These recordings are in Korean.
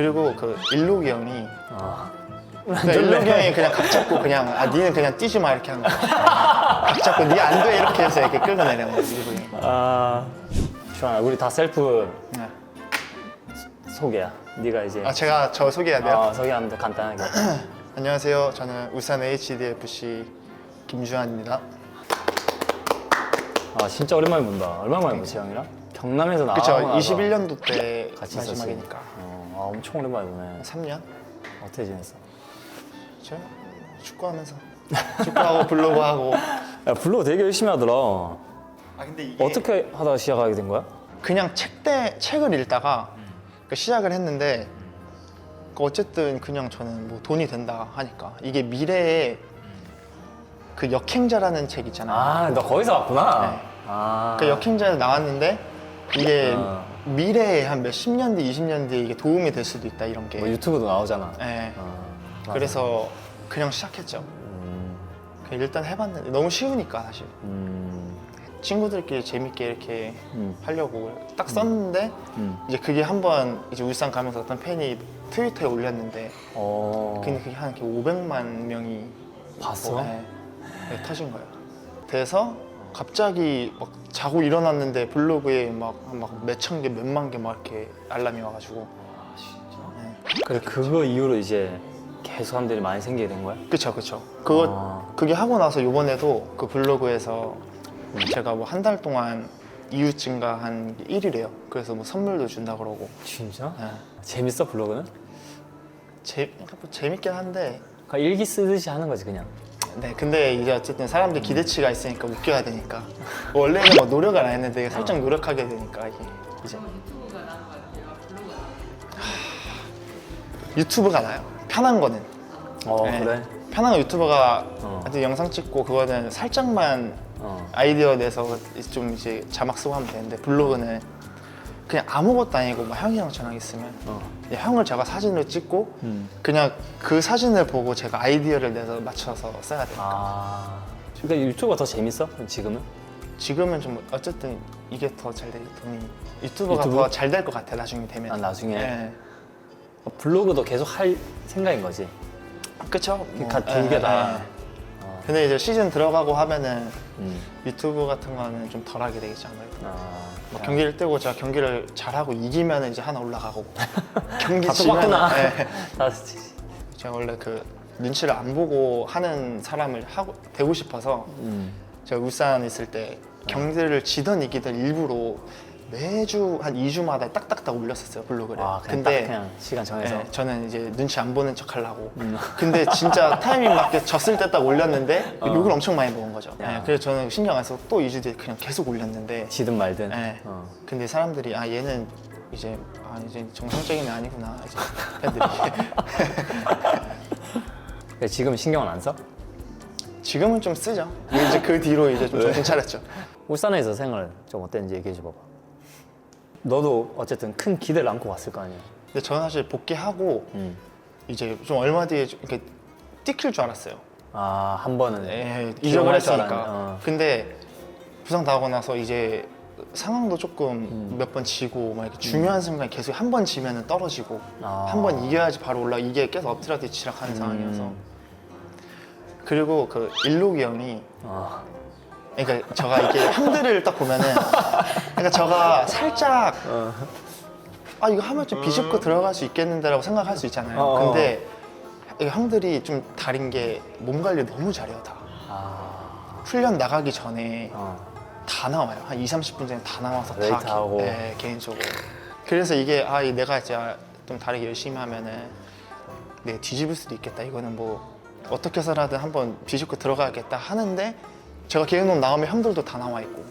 그리고 그 일록이 형이 아. 그러니까 일록이 형이 그냥 각 잡고 그냥 아 니는 그냥 뛰지 마 이렇게 한 거야. 각 잡고 니 안 돼 이렇게 해서 이렇게 끌고 내려온 거야 일록이 형이. 아. 우리 다 셀프 네. 소개야. 네가 이제 아 제가 저 소개해야 돼요? 어, 소개하면 돼, 간단하게. 안녕하세요. 저는 울산 HDFC 김주환입니다. 아, 진짜 오랜만에 본다. 얼마 만에 보지, 형이랑? 경남에서 나와. 그쵸 21년도 때 같이 마지막이니까 어, 아, 엄청 오랜만에 보네. 3년? 어떻게 지냈어? 저 축구하면서 축구하고 블로그 하고 야, 블로그 되게 열심히 하더라. 아 근데 이게 어떻게 하다가 시작하게 된 거야? 그냥 책대 책을 읽다가 그 시작을 했는데 그 어쨌든 그냥 저는 뭐 돈이 된다 하니까 이게 미래에 그 역행자라는 책 있잖아요. 아, 너 거기서 왔구나. 네. 아. 그 역행자에 나왔는데 이게 아. 미래에 한 몇 십 년 뒤, 20년 뒤에 이게 도움이 될 수도 있다 이런 게. 뭐 유튜브도 나오잖아. 네. 어, 맞아. 그래서 그냥 시작했죠. 음, 그냥 일단 해봤는데 너무 쉬우니까 사실 음, 친구들끼리 재밌게 이렇게 음. 하려고 딱 썼는데 음. 이제 그게 한번 이제 울산 가면서 어떤 팬이 트위터에 올렸는데 어. 근데 그게 한 500만 명이 봤어? 뭐, 네, 네, 터진 거예요. 그래서 갑자기 막 자고 일어났는데 블로그에 막막 몇천 개, 몇만 개 막 이렇게 알람이 와가지고 네. 그래 그거 이후로 이제 계속 사람들이 많이 생기게 된 거야? 그쵸 그쵸 그거 아. 그게 하고 나서 요번에도 그 블로그에서 제가 뭐 한 달 동안 이웃 증가한 게 1위래요. 그래서 뭐 선물도 준다 그러고 진짜? 네. 재밌어 블로그는? 재, 그러니까 뭐 재밌긴 한데 그냥 일기 쓰듯이 하는 거지 그냥. 네 근데 이제 어쨌든 사람들 기대치가 있으니까 웃겨야 되니까 원래는 뭐 노력을 안 했는데 살짝 노력하게 되니까 이게 이제 유튜브가 나요 편한 거는 어 네. 그래? 편한 거 유튜버가 어. 하여튼 영상 찍고 그거는 살짝만 어. 아이디어 내서 좀 이제 자막 쓰고 하면 되는데 블로그는 그냥 아무것도 아니고 막 형이랑 저랑 있으면 어. 예, 형을 제가 사진을 찍고 음. 그냥 그 사진을 보고 제가 아이디어를 내서 맞춰서 써야 돼요. 아. 그러니까 유튜브가 더 재밌어? 지금은? 지금은 좀 어쨌든 이게 더 잘 되기 돈이 유튜버가 유튜브? 더 잘 될 것 같아 나중에 되면. 아, 나중에? 예. 어, 블로그도 계속 할 생각인 거지. 그쵸? 뭐, 가- 두 예, 개 다. 예. 어. 근데 이제 시즌 들어가고 하면은 음. 유튜브 같은 거는 좀 덜하게 되겠지 아무래도. 아. 막 경기를 뛰고 제가 경기를 잘하고 이기면 이제 하나 올라가고 경기 다 지면 똑같구나. 예. 다 제가 원래 그 눈치를 안 보고 하는 사람을 하고 되고 싶어서 음. 제가 울산 있을 때 경기를 지던 이기던 일부러 매주 한 2주마다 딱딱딱 올렸었어요 블로그를. 아, 그냥 근데 딱 그냥 시간 정해서. 예, 저는 이제 눈치 안 보는 척 하려고. 음. 근데 진짜 타이밍 맞게 졌을 때 딱 올렸는데 어. 욕을 엄청 많이 먹은 거죠. 야. 예, 그래서 저는 신경 안 써서 또 2주 뒤에 그냥 계속 올렸는데 지든 말든. 네. 어. 근데 사람들이 아 얘는 이제 아 이제 정상적인 애 아니구나 이제 팬들이 근데 지금 신경은 안 써? 지금은 좀 쓰죠. 이제 그 뒤로 이제 좀 정신 차렸죠. 울산에서 생활 좀 어땠는지 얘기해 줘 봐봐. 너도 어쨌든 큰 기대를 안고 왔을 거 아니야. 근데 저는 사실 복귀하고 음. 이제 좀 얼마 뒤에 좀 이렇게 뛰킬 줄 알았어요. 아, 한 번은 예, 할줄 했으니까. 알았네. 어. 근데 부상 당하고 나서 이제 상황도 조금 음. 몇번 지고 막 이렇게 중요한 순간 계속 한 번 지면은 떨어지고 아. 한 번 이겨야지 바로 올라 이게 계속 엎드려 뒤치락 하는 음. 상황이어서 그리고 그 일록이 형이 어. 그러니까 제가 이게 형들을 딱 보면은 그러니까 제가 살짝 어. 아 이거 하면 좀 비집고 들어갈 수 있겠는데라고 생각할 수 있잖아요. 어. 근데 이 형들이 좀 다른 게 몸 관리 너무 잘해요 다. 아. 훈련 나가기 전에 어. 다 나와요. 한 2, 30분 전에 다 나와서 다 웨이트하고. 개- 네, 개인적으로. 그래서 이게 아 이 내가 진짜 좀 다르게 열심히 하면은 내가 뒤집을 수도 있겠다. 이거는 뭐 어떻게 해서라든 한번 뒤집고 들어가야겠다 하는데 제가 개인홈 나오면 형들도 다 나와 있고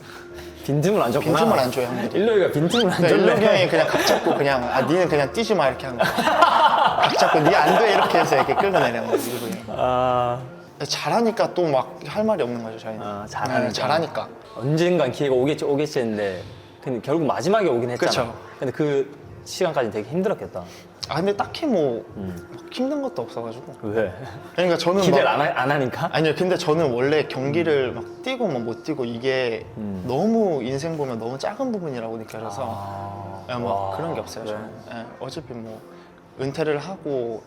빈틈을 안 줬구나. 빈틈을 안 줘요, 형들이. 일로이가 빈틈을 안 그러니까 줬네. 일록이 형이 그냥 각 잡고 그냥 아 니는 그냥 뛰지 마 이렇게 한 거야. 각 잡고 니 안 돼 이렇게 해서 이렇게 끌고 형. 아. 잘하니까 또 막 할 말이 없는 거죠 저희는. 아, 잘하니까. 네, 잘하니까. 언젠간 기회가 오겠지 오겠지 했는데 근데 결국 마지막에 오긴 했잖아. 그쵸. 근데 그 시간까지 되게 힘들었겠다. 아 근데 딱히 뭐 음. 막 힘든 것도 없어가지고. 왜? 그러니까 저는 기대를 막 안, 하, 안 하니까? 아니요 근데 저는 원래 경기를 막 뛰고 막 못 뛰고 이게 음. 너무 인생 보면 너무 작은 부분이라고 느껴져서 아. 예, 뭐 와, 그런 게 없어요 그래. 저는 예, 어차피 뭐 은퇴를 하고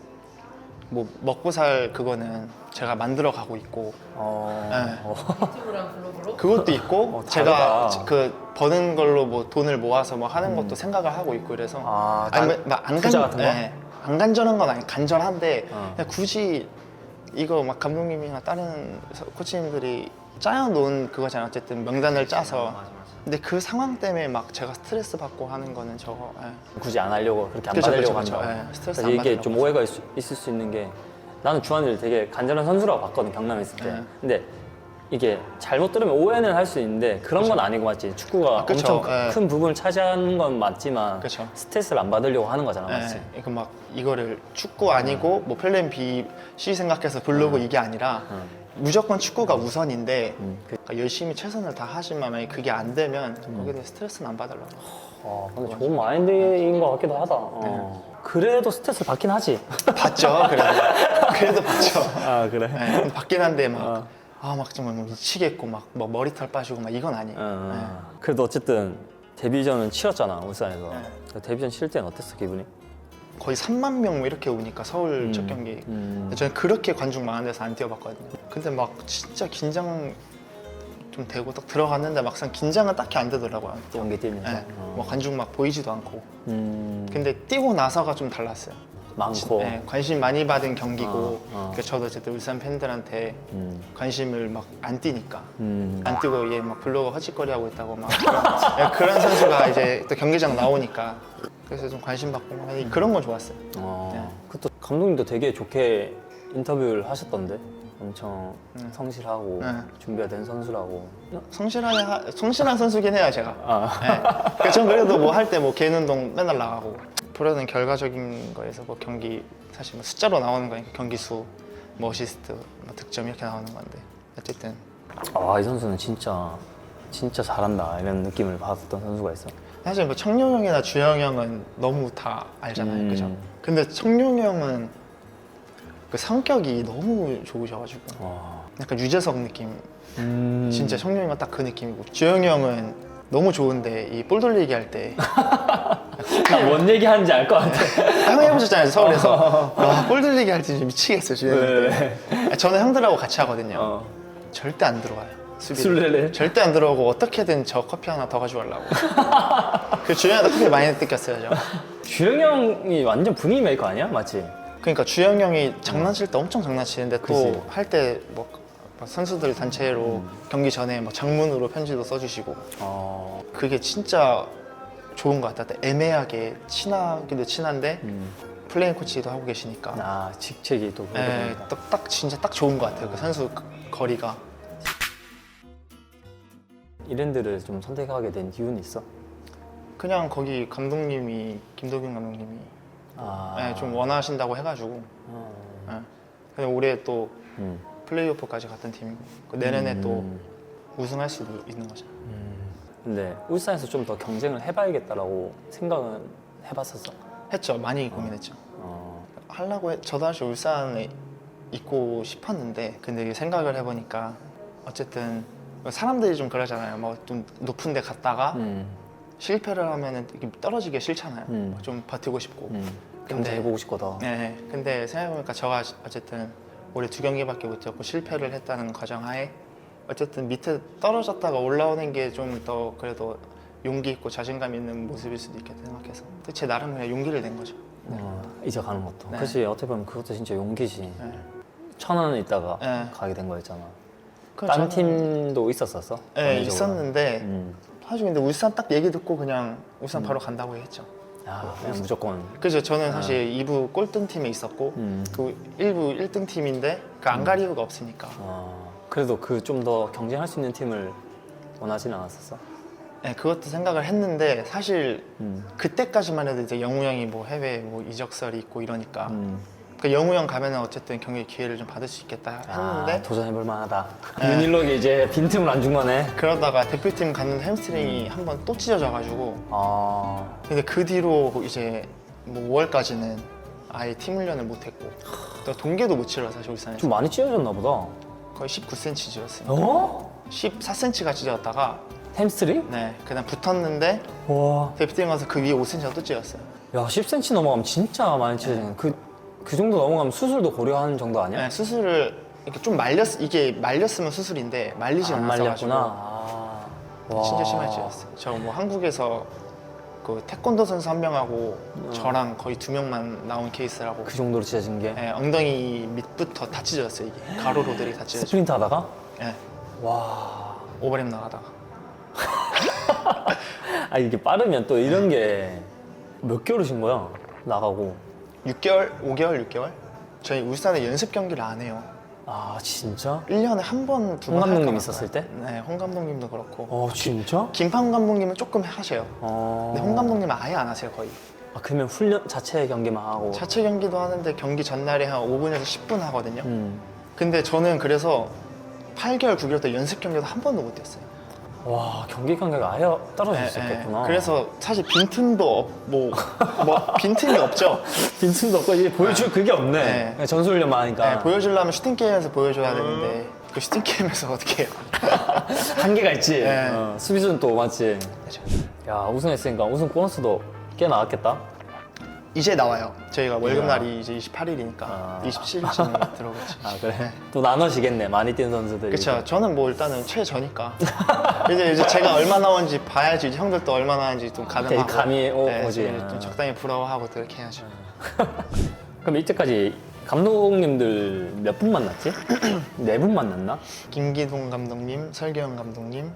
뭐 먹고 살 그거는 제가 만들어 가고 있고 어. 네. 어. 유튜브랑 블로그로 그것도 있고 어, 제가. 그 버는 걸로 뭐 돈을 모아서 뭐 하는 것도 생각을 하고 있고 그래서 음. 아, 아니 나- 뭐, 막안 투자 같은 거? 안 간절한 건 아니 간절한데 어. 그냥 굳이 이거 막 감독님이나 다른 서- 코치님들이 짜여놓은 그거잖아요 어쨌든 명단을 짜서 근데 그 상황 때문에 막 제가 스트레스 받고 하는 거는 저거 예. 굳이 안 하려고 그렇게 안 그쵸, 받으려고 그쵸, 한다. 그쵸. 예, 스트레스 안 이게 받으려고 좀 오해가 있, 있을 수 있는 게 나는 주한이를 되게 간절한 선수라고 봤거든 경남에 있을 때. 예. 근데 이게 잘못 들으면 오해는 할 수 있는데 그런 건 아니고 맞지. 축구가 아, 그쵸. 엄청 크- 예. 큰 부분을 차지하는 건 맞지만 그쵸. 스트레스를 안 받으려고 하는 거잖아, 맞지? 예, 이거 막 이거를 축구 아니고 뭐 플랜 B, C 생각해서 부르고 이게 아니라 무조건 축구가 우선인데 음, 그- 그러니까 열심히 최선을 다 하지만 만약에 그게 안 되면 거기에 대해 스트레스는 안 받으려고 어, 근데 좋은 마인드인 것 같기도 하다. 어. 그래도 스트레스 받긴 하지. 받죠 그래도 그래도 받죠 아 그래? 예, 받긴 한데 막 어. 아막 정말 뭐 미치겠고 막, 뭐 머리털 빠지고 막 이건 아니에요 어. 그래도 어쨌든 데뷔전은 치렀잖아 울산에서. 네. 그 데뷔전 칠 때는 어땠어 기분이? 거의 3만 명뭐 이렇게 오니까 서울 음. 첫 경기 음. 저는 그렇게 관중 많은 데서 안 뛰어봤거든요 근데 막 진짜 긴장 좀 되고 딱 들어갔는데 막상 긴장은 딱히 안 되더라고요 또 경기 뛰면서. 예, 어. 뭐 관중 막 보이지도 않고 음. 근데 뛰고 나서가 좀 달랐어요 많고. 예, 관심 많이 받은 경기고 어, 어. 그러니까 저도 어쨌든 울산 팬들한테 음. 관심을 막 안 뛰니까 음. 안 뛰고 얘 막 블로그 허짓거리 하고 있다고 막 그런, 예, 그런 선수가 이제 또 경기장 나오니까 그래서 좀 관심 받고 막 하니 그런 건 좋았어요 어. 네. 그것도 감독님도 되게 좋게 인터뷰를 하셨던데. 엄청 성실하고 네. 준비가 된 선수라고. 성실하게 하, 성실한 선수긴 해요 제가 아. 예. 그러니까 전 그래도 뭐 할 때 뭐 개운동 맨날 나가고 프로는 결과적인 거에서 뭐 경기 사실 뭐 숫자로 나오는 거니까 경기 수, 뭐 어시스트, 뭐 득점 이렇게 나오는 건데 어쨌든 아, 이 선수는 진짜 진짜 잘한다 이런 느낌을 받았던 선수가 있어. 사실 뭐 청룡 형이나 주영 형은 너무 다 알잖아요, 음. 그죠? 근데 청룡 형은 그 성격이 너무 좋으셔가지고 와. 약간 유재석 느낌, 음. 진짜 형은 딱그 느낌이고 주영 형은 너무 좋은데 이 볼 돌리기 할 때 나뭔 얘기 하는지 알 것 같아. 형 해보셨잖아요 서울에서 와 볼 돌리기 할 때 미치겠어요 주영한테 아, 저는 형들하고 같이 하거든요 어. 절대 안 들어와요 술래래? 절대 안 들어오고 어떻게든 저 커피 하나 더 가져가려고 그 주영이한테 커피 많이 느꼈어요 저 주영 형이 완전 분위기 메이커 아니야? 맞지? 그러니까 주영 형이 장난칠 때 엄청 장난치는데. 또할때뭐 선수들 단체로 경기 전에 뭐 장문으로 편지도 써주시고 어. 그게 진짜 좋은 것 같아요 애매하게 친하기도 친한데 음. 플레잉 코치도 하고 계시니까 아 직책이 또 보니까. 딱, 딱 진짜 딱 좋은 것 같아요. 그 선수 그 거리가. 이랜드를 좀 선택하게 된 이유는 있어? 그냥 거기 감독님이 김도균 감독님이 아. 예, 좀 원하신다고 해가지고 어. 예. 근데 올해 또 음. 플레이오프까지 갔던 팀이고 그 내년에 또 음. 우승할 수도 있는 거죠. 근데 울산에서 좀 더 경쟁을 해봐야겠다라고 생각은 해봤었어. 했죠. 많이 고민했죠. 어. 하려고 해, 저도 사실 울산에 있고 싶었는데 근데 생각을 해보니까 어쨌든 사람들이 좀 그러잖아요. 뭐좀 높은 데 갔다가 음. 실패를 하면은 이렇게 떨어지기 싫잖아요. 음. 좀 버티고 싶고. 음. 근데- 경쟁해보고 싶거든. 네, 근데 생각해보니까 저가 어쨌든 올해 두 경기밖에 못 뛰었고 실패를 했다는 과정하에 어쨌든 밑에 떨어졌다가 올라오는 게 좀 더 그래도 용기 있고 자신감 있는 모습일 수도 있겠다 생각해서 제 나름 그냥 용기를 낸 거죠. 어, 이제 가는 것도. 네. 그렇지 어떻게 보면 그것도 진짜 용기지. 네. 천안에 있다가 네. 가게 된 거였잖아. 그럼 다른 저는- 팀도 있었었어? 네? 있었는데 음. 사실 근데 울산 딱 얘기 듣고 그냥 울산 바로 간다고 했죠. 야, 그냥 무조건. 그래서 저는 사실 2부 꼴등 팀에 있었고 음. 그 1부 1등 팀인데 그 안 갈 이유가 없으니까. 어, 그래도 그 좀 더 경쟁할 수 있는 팀을 원하진 않았었어. 네, 그것도 생각을 했는데 사실 음. 그때까지만 해도 이제 영우 형이 뭐 해외 뭐 이적설이 있고 이러니까 음. 그 영우 형 가면은 어쨌든 경기 기회를 좀 받을 수 있겠다 아, 했는데 도전해볼 만하다. 네. 윤일록이 이제 빈틈을 안 준 거네. 그러다가 대표팀 갔는데 햄스트링이 한 번 또 찢어져가지고 아, 근데 그 뒤로 이제 뭐 5월까지는 아예 팀 훈련을 못했고 또 동계도 못 치러 사실 울산에서 좀 많이 찢어졌나 보다. 거의 19cm 찢었어요 어? 14cm가 찢어졌다가 햄스트링? 네, 그냥 붙었는데 와. 데프팅 가서 그 위에 5cm가 또 찔렸어요. 야 10cm 넘어가면 진짜 많이 찢어지는 그, 그 정도 넘어가면 수술도 고려하는 정도 아니야? 네, 수술을 이렇게 좀 말렸 이게 말렸으면 수술인데 말리지 안 않았어가지고 말렸구나. 아. 와. 진짜 심하게 찔렸어요. 저 뭐 한국에서 그 태권도 선수 한 명하고 저랑 거의 두 명만 나온 케이스라고. 그 정도로 찢어진 게 네, 엉덩이 밑부터 다 찢어졌어요 이게 가로로들이 다 찢어졌어요. 스프린트 하다가 네, 와. 오버랩 나가다가. 아 이게 빠르면 또 이런 게 몇 개월 오신 거야? 나가고. 6개월, 5개월, 6개월? 저희 울산에 연습 경기를 안 해요. 아 진짜? 1년에 한 번, 두홍 번. 감독님 할까 있었을? 때? 네, 홍 감독님도 그렇고. 어 진짜? 김판 감독님은 조금 하셔요. 어. 근데 홍 감독님은 아예 안 하세요, 거의. 아 그러면 훈련 자체 경기만 하고. 자체 경기도 하는데 경기 전날에 한 5분에서 10분 하거든요. 음. 근데 저는 그래서 8개월, 9개월 때 연습 경기도 한 번도 못 뛰었어요. 와 경기 간격이 아예 떨어져 네, 있었겠구나. 네. 그래서 사실 빈틈도 없, 뭐, 뭐 빈틈이 없죠. 빈틈도 없고 이제 보여줄 그게 없네. 네. 그냥 전수 훈련만 하니까 네, 보여주려면 슈팅 게임에서 보여줘야 되는데 그 슈팅 게임에서 어떻게 해요? 한계가 있지. 네. 어, 수비수는 또 맞지. 야 우승했으니까 우승 보너스도 꽤 나왔겠다. 이제 나와요. 저희가 월급 이야. 날이 이제 28일이니까 아. 27일쯤 들어오겠지. 아 그래. 또 나눠지겠네. 많이 뛰는 선수들이. 그렇죠. 저는 뭐 일단은 최저니까. 이제 이제 제가 얼마 나오는지 봐야지 이제 형들도 얼마 나오는지 좀 가능하고. 되게 감이 오- 네, 오지. 좀- 좀 적당히 부러워하고 그렇게 해야죠. 그럼 이때까지 감독님들 몇 분 만났지? 네 분 만났나? 김기동 감독님, 설계영 감독님,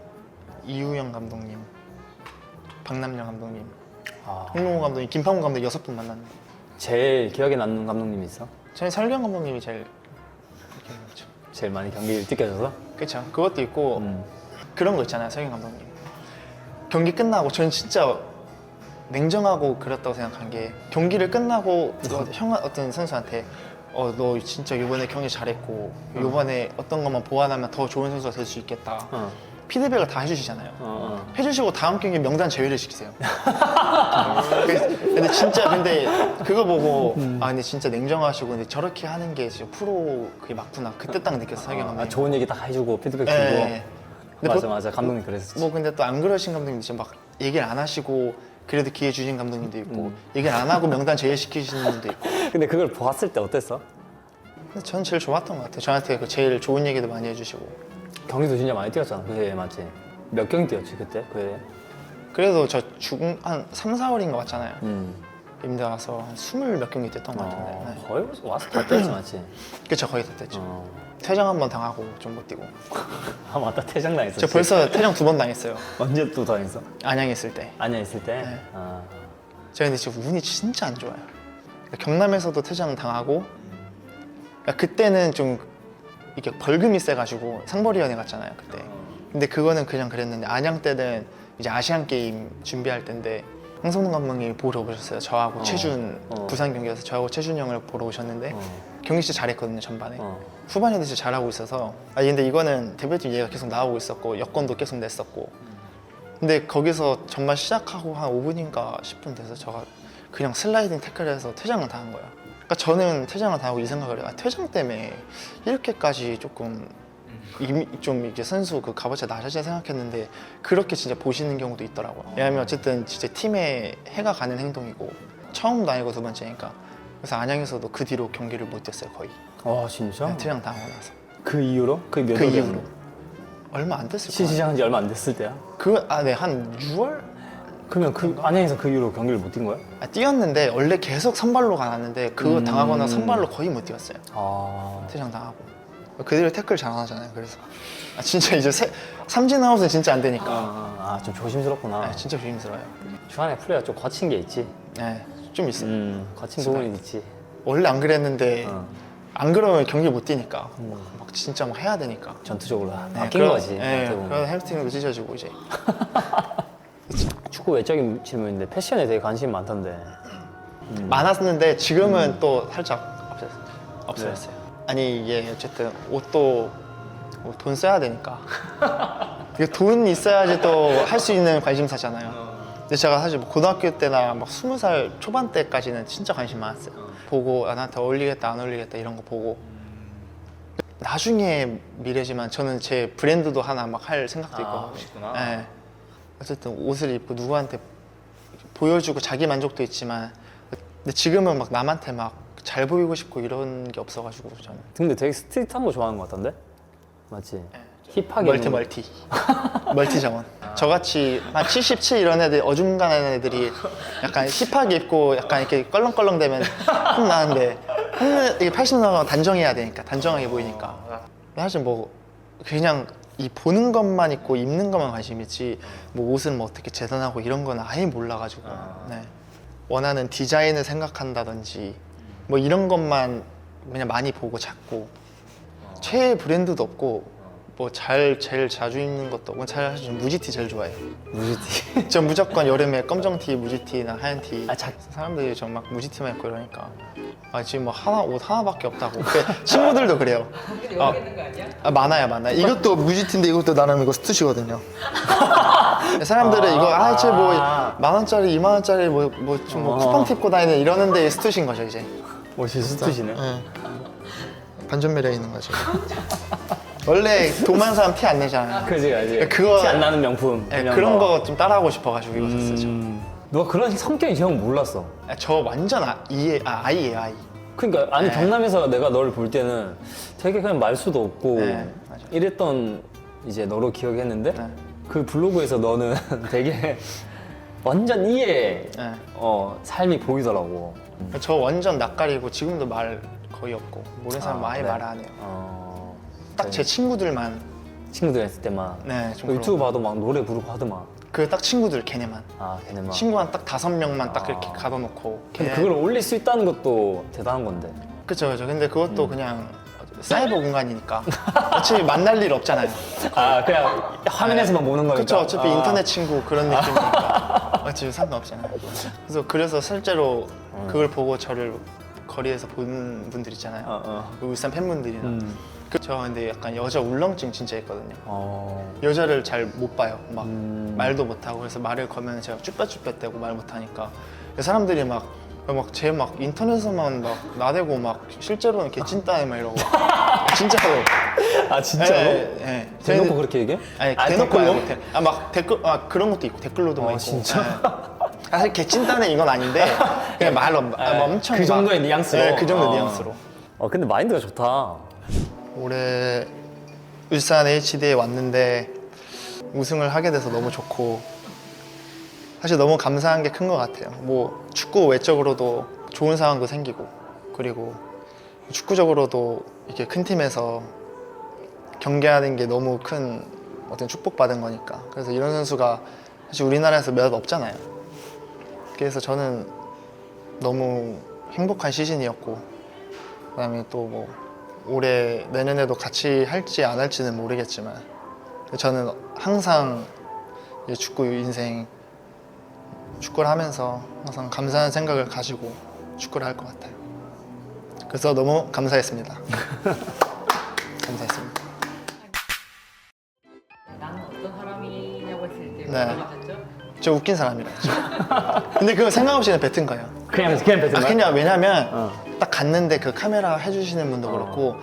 이우영 감독님, 박남영 감독님, 아, 홍동호 감독님, 김판국 감독님 여섯 분 만났는데 제일 기억에 남는 감독님 있어? 저희 설계영 감독님이 제일 이렇게 그렇죠. 제일 많이 경기를 뛰겨줘서? 그렇죠. 그것도 있고 음. 그런 거 있잖아요, 설계영 감독님. 경기 끝나고 저는 진짜 냉정하고 그랬다고 생각한 게 경기를 끝나고 어, 형 어떤 선수한테 어 너 진짜 이번에 경기 잘했고 이번에 어떤 것만 보완하면 더 좋은 선수가 될 수 있겠다. 어. 피드백을 다 해주시잖아요. 어, 어. 해주시고 다음 경기 명단 제외를 시키세요. 그래서- 근데 진짜 근데 그거 보고 아 근데 진짜 냉정하시고 근데 저렇게 하는 게 진짜 프로 그게 맞구나. 그때 딱 느꼈어 설경 아, 감독님. 좋은 얘기 다 해주고 피드백 주고. 예. 근데 맞아 보- 맞아 감독님 그랬었지. 뭐 근데 또 안 그러신 감독님도 진짜 막 얘기를 안 하시고 그래도 기회 주신 감독님도 있고 음. 얘기를 안 하고 명단 제외시키시는 분도 있고 근데 그걸 보았을 때 어땠어? 근데 전 제일 좋았던 것 같아요 저한테 그 제일 좋은 얘기도 많이 해주시고 경기도 진짜 많이 뛰었잖아 그 해에 맞지? 몇 경기 뛰었지 그때 그 해에? 그래도 저중한 3, 4월인 거 같잖아요 음. 임대 와서 한 20몇 경기 뛰었던 것 같은데 어, 네. 거의 와서 다 뛰었지 맞지? 그쵸 거의 다 됐죠 어. 퇴장 한 번 당하고 좀 못 뛰고 아 맞다 퇴장 당했었지. 저 벌써 퇴장 두 번 당했어요 언제 또 당했어? 안양 있을 때 안양 있을 때. 네. 아. 제가 근데 지금 운이 진짜 안 좋아요. 그러니까 경남에서도 퇴장 당하고 그러니까 그때는 좀 이게 벌금이 세가지고 상벌위원회 갔잖아요 그때. 근데 그거는 그냥 그랬는데 안양 때는 이제 아시안 게임 준비할 때인데 황성동 감독님이 보러 오셨어요. 저하고 어. 최준 어. 부산 경기에서 저하고 최준 형을 보러 오셨는데 어. 경기 진짜 잘했거든요 전반에. 어. 후반에도 진짜 잘하고 있어서 아 근데 이거는 대표팀 얘가 계속 나오고 있었고 여권도 계속 냈었고 근데 거기서 전반 시작하고 한 5분인가 10분 돼서 저가 그냥 슬라이딩 태클해서 퇴장을 당한 거야 그러니까 저는 퇴장을 당하고 이 생각을 해요 아, 퇴장 때문에 이렇게까지 조금 이미 좀 이제 선수 그 값어치가 낮아지 생각했는데 그렇게 진짜 보시는 경우도 있더라고요 왜냐하면 어쨌든 진짜 팀에 해가 가는 행동이고 처음도 아니고 두 번째니까 그래서 안양에서도 그 뒤로 경기를 못 뛰었어요 거의 와 진짜? 네, 퇴장 당하고 나서 그 이후로? 그몇 그 이후로 얼마 안 됐을 거예요. 시시장한 지 얼마 안 됐을 때야? 그아네한 6월 그러면 그 안양에서 그 이후로 경기를 못 뛴 거야? 아, 뛰었는데 원래 계속 선발로 가놨는데 그거 음. 당하거나 선발로 거의 못 뛰었어요. 아. 퇴장 당하고 그 뒤로 태클 잘 안 하잖아요. 그래서 아, 진짜 이제 세, 삼진 아웃은 진짜 안 되니까 아, 좀 조심스럽구나. 아, 진짜 조심스러워요. 주한의 플레이가 좀 거친 게 있지. 네, 좀 있어요. 음, 거친 부분이 있지. 원래 안 그랬는데 어. 안 그러면 경기 못 뛰니까 음. 막 진짜 막 해야 되니까. 전투적으로 네, 바뀐 그러- 거지. 네, 어떻게 보면. 그래서 햄스트링도 찢어지고 이제 축구 외적인 질문인데 패션에 되게 관심이 많던데. 음. 많았는데 지금은 또 살짝 없어졌어요. 없어졌어요. 아니 이게 어쨌든 옷도 뭐돈 써야 되니까 이게 돈 있어야지 또 할 수 있는 관심사잖아요. 근데 제가 사실 뭐 고등학교 때나 막 스무 살 초반 때까지는 진짜 관심 많았어요. 보고 아, 나한테 어울리겠다 안 어울리겠다 이런 거 보고 나중에 미래지만 저는 제 브랜드도 하나 막 할 생각도 있고 아, 그러시구나. 네. 어쨌든 옷을 입고 누구한테 보여주고 자기 만족도 있지만 근데 지금은 막 남한테 막 잘 보이고 싶고 이런 게 없어가지고 저는 근데 되게 스트릿한 거 좋아하는 것 같던데? 맞지? 힙하게 멀티 입는. 멀티 멀티 정원 저같이 한 77 이런 애들 어중간한 애들이 약간 힙하게 입고 약간 이렇게 껄렁껄렁 되면 혼나는데 혼내 이게 80 나가면 단정해야 되니까 단정하게 보이니까 사실 뭐 그냥 이 보는 것만 있고 입는 것만 관심 있지 뭐 옷은 뭐 어떻게 재단하고 이런 건 아예 몰라가지고. 네. 원하는 디자인을 생각한다든지 뭐 이런 것만 그냥 많이 보고 찾고. 최애 브랜드도 없고 뭐 잘 제일 자주 입는 것도 없고 잘 사실 무지티 제일 좋아해요. 무지티. 전 무조건 여름에 검정 티, 무지티나 하얀 티. 아, 자- 사람들이 저막 무지티만 입고 이러니까 아 지금 뭐 하나 옷 하나밖에 없다고. 그 친구들도 그래요. 근데 아, 여기 있는 거 아니야? 아, 많아요, 많아요. 이것도 무지티인데 이것도 나름 이거 스투시거든요. 사람들은 이거 아, 이제 뭐만 원짜리, 이만 원짜리 뭐 뭐 좀뭐 어. 쿠팡 팁고 다니는 이러는데 스투시인 거죠 이제. 멋이 스트시네. 예. 반전 매력 있는 거죠. 원래 도만 사람 티 안 내잖아요. 그지, 그지. 그거- 티안 나는 명품. 예, 그런 거 좀 따라하고 싶어가지고 이거 샀어요. 음, 너가 그런 성격이 형 몰랐어. 아, 저 완전 아, 이에 아, 아이예요 아이. 그러니까 아니 네. 경남에서 내가 너를 볼 때는 되게 그냥 말수도 없고 네, 맞아. 이랬던 이제 너로 기억했는데 네. 그 블로그에서 너는 되게 완전 이해 예. 어, 삶이 보이더라고. 저 완전 낯가리고 지금도 말 거의 없고 모르는 사람 아, 아예 그래? 말안 해요. 어, 딱 제 친구들만 친구들 했을 때만 네, 좀그 유튜브. 봐도 막 노래 부르고 하더만. 그 딱 친구들 걔네만 아 걔네만. 친구 한 딱 다섯 명만 딱 이렇게 아. 가둬놓고 근데 걔네- 그걸 올릴 수 있다는 것도 대단한 건데. 그쵸 그쵸 근데 그것도 음. 그냥 사이버 공간이니까 어차피 만날 일 없잖아요. 아 그냥 화면에서만 보는 거니까. 그쵸 어차피 아. 인터넷 친구 그런 느낌이니까 어차피 상관없잖아요. 그래서 그래서 실제로 그걸 보고 저를 거리에서 보는 분들 있잖아요. 어, 어. 그 울산 팬분들이나 음. 그, 저 근데 약간 여자 울렁증 진짜 있거든요. 어. 여자를 잘 못 봐요. 막 음. 말도 못 하고 그래서 말을 걸면 제가 쭈뼛쭈뼛대고 말 못 하니까 사람들이 막 막 제 막 인터넷에서만 막 나대고 막 실제로는 개찐따네 막 이러고 진짜로 아 진짜로? 예, 예. 대놓고 저희는- 그렇게 얘기해? 아니 아, 대놓고 댓글로? 대- 아, 막 댓글 아 그런 것도 있고 댓글로도 막 어, 있고 진짜? 예. 사실 개찐따네 이건 아닌데 그냥 말로 아, 예, 엄청 그 막- 정도의 뉘앙스로? 예, 그 정도 어. 뉘앙스로 어 근데 마인드가 좋다. 올해 울산 HD에 왔는데 우승을 하게 돼서 너무 좋고 사실 너무 감사한 게 큰 것 같아요. 뭐 축구 외적으로도 좋은 상황도 생기고 그리고 축구적으로도 이렇게 큰 팀에서 경기하는 게 너무 큰 어떤 축복받은 거니까 그래서 이런 선수가 사실 우리나라에서 몇 없잖아요. 그래서 저는 너무 행복한 시즌이었고 그다음에 또뭐 올해 내년에도 같이 할지 안 할지는 모르겠지만 저는 항상 이 축구 인생 축구를 하면서 항상 감사한 생각을 가지고 축구를 할 것 같아요. 그래서 너무 감사했습니다. 감사했습니다. 나는 어떤 사람이냐고 했을 때 네. 뭐라고 하셨죠? 저 웃긴 사람이라 했죠. 근데 그거 생각 없이 그냥 뱉은 거예요. 그냥 그냥 뱉은 아, 거야? 그냥 왜냐면 어. 딱 갔는데 그 카메라 해주시는 분도 그렇고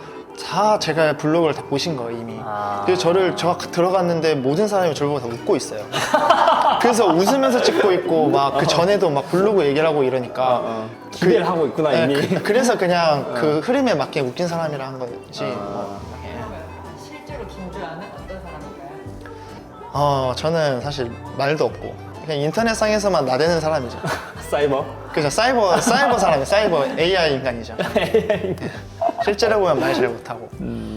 다 제가 블로그를 다 보신 거예요 이미. 아. 그래서 저를 저 들어갔는데 모든 사람이 저를 보고 다 웃고 있어요. 그래서 웃으면서 찍고 있고 막 그 전에도 막 블로그 얘기를 하고 이러니까 어. 기대를 하고 있구나 네, 이미. 그, 래서 그냥 그 흐름에 맞게 웃긴 사람이라 한 거지. 아. 그러면 실제로 진주아는 어떤 사람인가요? 어 저는 사실 말도 없고 그냥 인터넷상에서만 나대는 사람이죠. 사이버. 그죠 사이버 사이버 사람이 사이버 AI 인간이죠. 실제로 보면 말 잘 못하고. 음.